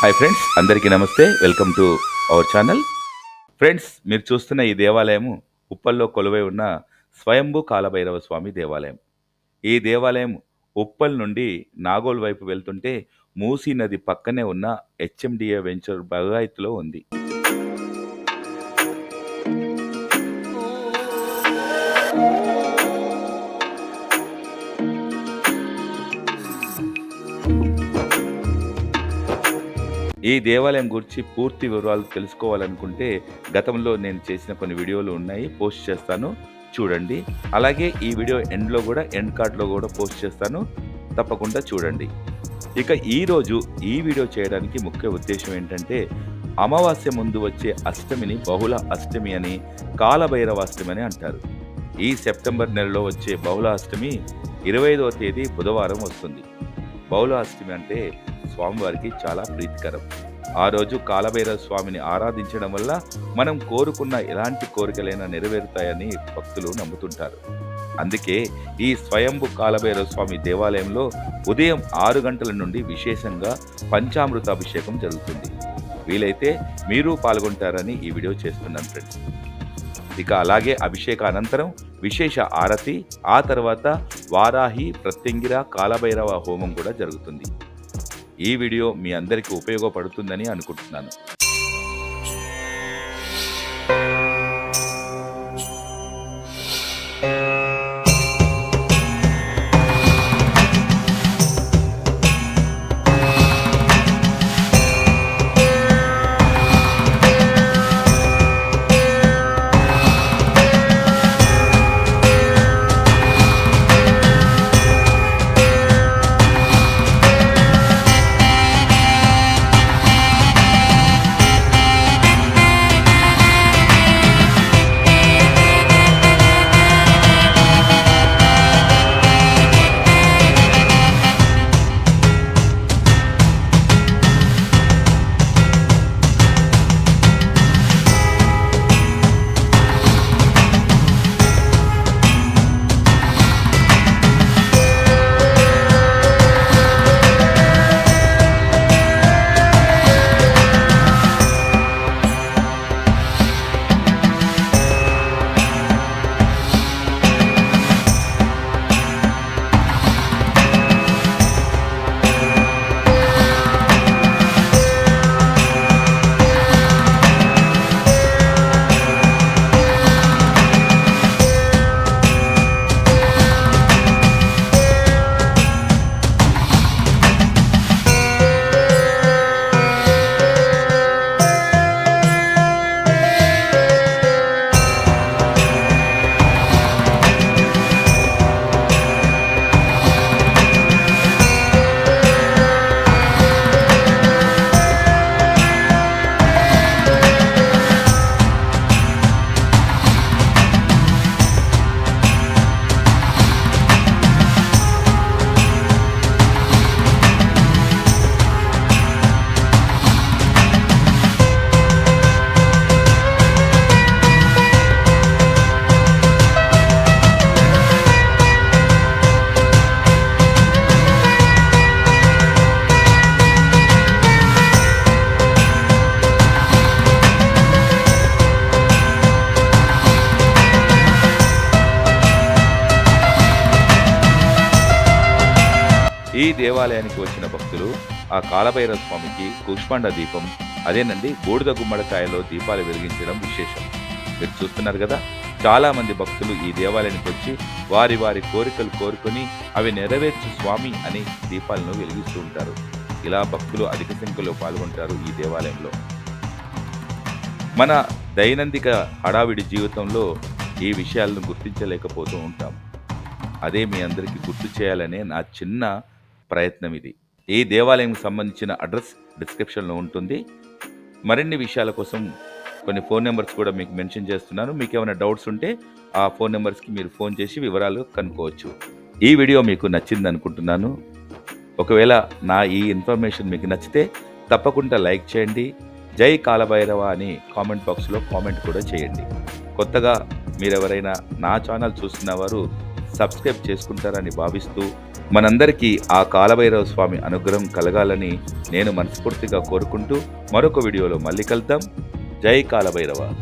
Hi friends అందరికీ నమస్తే. Welcome to our channel friends మీరు చూస్తున్న ఈ దేవాలయము ఉప్పల్లో కొలువై ఉన్న స్వయంభూ కాలభైరవ స్వామి దేవాలయం. ఈ దేవాలయం ఉప్పల్ నుండి నాగోల్ వైపు వెళ్తుంటే మూసీ నది పక్కనే ఉన్న హెచ్ఎండిఏ వెంచర్ బగాయిత్లో ఉంది. ఈ దేవాలయం గురించి పూర్తి వివరాలు తెలుసుకోవాలనుకుంటే గతంలో నేను చేసిన కొన్ని వీడియోలు ఉన్నాయి పోస్ట్ చేస్తాను. చూడండి. అలాగే ఈ వీడియో ఎండ్లో కూడా ఎండ్ కార్డ్లో కూడా పోస్ట్ చేస్తాను. తప్పకుండా చూడండి. ఇక ఈరోజు ఈ వీడియో చేయడానికి ముఖ్య ఉద్దేశం ఏంటంటే అమావాస్య ముందు వచ్చే అష్టమిని బహుళ అష్టమి అని కాలభైరవ అష్టమి అని అంటారు. ఈ సెప్టెంబర్ నెలలో వచ్చే బహుళ అష్టమి ఇరవై ఐదవ తేదీ బుధవారం వస్తుంది. బహుళ అష్టమి అంటే స్వామివారికి చాలా ప్రీతికరం. ఆ రోజు కాలభైరవ స్వామిని ఆరాధించడం వల్ల మనం కోరుకున్న ఎలాంటి కోరికలైనా నెరవేరుతాయని భక్తులు నమ్ముతుంటారు. అందుకే ఈ స్వయంభు కాలభైరవ స్వామి దేవాలయంలో ఉదయం ఆరు గంటల నుండి విశేషంగా పంచామృత అభిషేకం జరుగుతుంది. వీలైతే మీరు పాల్గొంటారని ఈ వీడియో చేస్తున్నాను ఫ్రెండ్స్. ఇక అలాగే అభిషేక అనంతరం విశేష ఆరతి ఆ తర్వాత వారాహి ప్రత్యంగిర కాలభైరవ హోమం కూడా జరుగుతుంది. ఈ వీడియో మీ అందరికీ ఉపయోగపడుతుందని అనుకుంటున్నాను. ఈ దేవాలయానికి వచ్చిన భక్తులు ఆ కాలభైరవ స్వామికి కుష్మాండ దీపం అదేనండి బూడిద గుమ్మడికాయలో దీపాలు వెలిగించడం విశేషం. మీరు చూస్తున్నారు కదా చాలా మంది భక్తులు ఈ దేవాలయానికి వచ్చి వారి వారి కోరికలు కోరుకొని అవి నెరవేర్చు స్వామి అని దీపాలను వెలిగిస్తూ ఉంటారు. ఇలా భక్తులు అధిక సంఖ్యలో పాల్గొంటారు ఈ దేవాలయంలో. మన దైనందిక హడావిడి జీవితంలో ఈ విషయాలను గుర్తించలేకపోతూ ఉంటాం. అదే మీ అందరికీ గుర్తు చేయాలనే నా చిన్న ప్రయత్నం ఇది. ఈ దేవాలయంకి సంబంధించిన అడ్రస్ డిస్క్రిప్షన్లో ఉంటుంది. మరిన్ని విషయాల కోసం కొన్ని ఫోన్ నెంబర్స్ కూడా మీకు మెన్షన్ చేస్తున్నాను. మీకు ఏమైనా డౌట్స్ ఉంటే ఆ ఫోన్ నెంబర్స్కి మీరు ఫోన్ చేసి వివరాలు కనుక్కోవచ్చు. ఈ వీడియో మీకు నచ్చింది అనుకుంటున్నాను. ఒకవేళ నా ఈ ఇన్ఫర్మేషన్ మీకు నచ్చితే తప్పకుండా లైక్ చేయండి. జై కాలభైరవ అని కామెంట్ బాక్స్లో కామెంట్ కూడా చేయండి. కొత్తగా మీరెవరైనా నా ఛానల్ చూస్తున్న వారు సబ్స్క్రైబ్ చేసుకుంటారని భావిస్తూ మనందరికీ ఆ కాలభైరవ స్వామి అనుగ్రహం కలగాలని నేను మనస్ఫూర్తిగా కోరుకుంటూ మరొక వీడియోలో మళ్ళీ కలుద్దాం. జై కాలభైరవ.